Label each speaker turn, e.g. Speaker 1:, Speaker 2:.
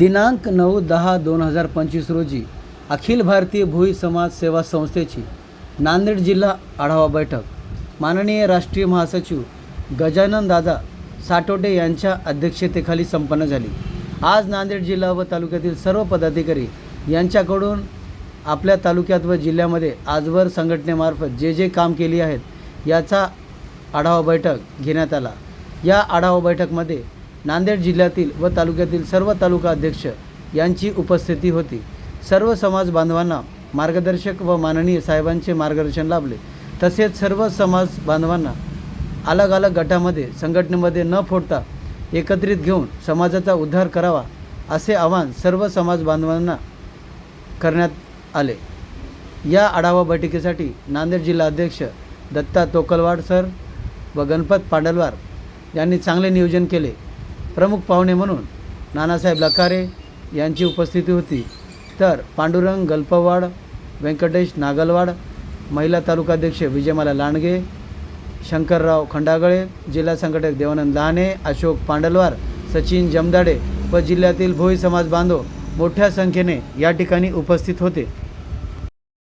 Speaker 1: दिनांक नऊ दहा दोन हजार पंचवीस रोजी अखिल भारतीय भोई समाज सेवा संस्थेची नांदेड जिल्हा आढावा बैठक. माननीय राष्ट्रीय महासचिव गजानन दादा साटोटे यांच्या अध्यक्षतेखाली संपन्न झाली. आज नांदेड जिल्हा व तालुक्यातील सर्व पदाधिकारी यांच्याकडून आपल्या तालुक्यात व जिल्ह्यामध्ये आजवर संघटनेमार्फत जे जे काम केली आहेत याचा आढावा बैठक घेण्यात आला. या आढावा बैठकमध्ये नांदेड जिल्ह्यातील व तालुक्यातील सर्व तालुका अध्यक्ष यांची उपस्थिती होती. सर्व समाज बांधवांना मार्गदर्शक व माननीय साहेबांचे मार्गदर्शन लाभले. तसेच सर्व समाज बांधवांना अलग अलग गटामध्ये संघटनेमध्ये न फोडता एकत्रित घेऊन समाजाचा उद्धार करावा असे आवाहन सर्व समाज बांधवांना करण्यात आले. या आढावा बैठकीसाठी नांदेड जिल्हा अध्यक्ष दत्ता तोकलवाड सर व गणपत पांडलवार यांनी चांगले नियोजन केले. प्रमुख पाहुणे म्हणून नानासाहेब लकारे यांची उपस्थिती होती. तर पांडुरंग गल्पवाड व्यंकटेश नागलवाड महिला तालुकाध्यक्ष विजयमाला लांडगे शंकरराव खंडागळे जिल्हा संघटक देवानंद लहाने अशोक पांडलवार सचिन जमदाडे व जिल्ह्यातील भोई समाज बांधव मोठ्या संख्येने या ठिकाणी उपस्थित होते.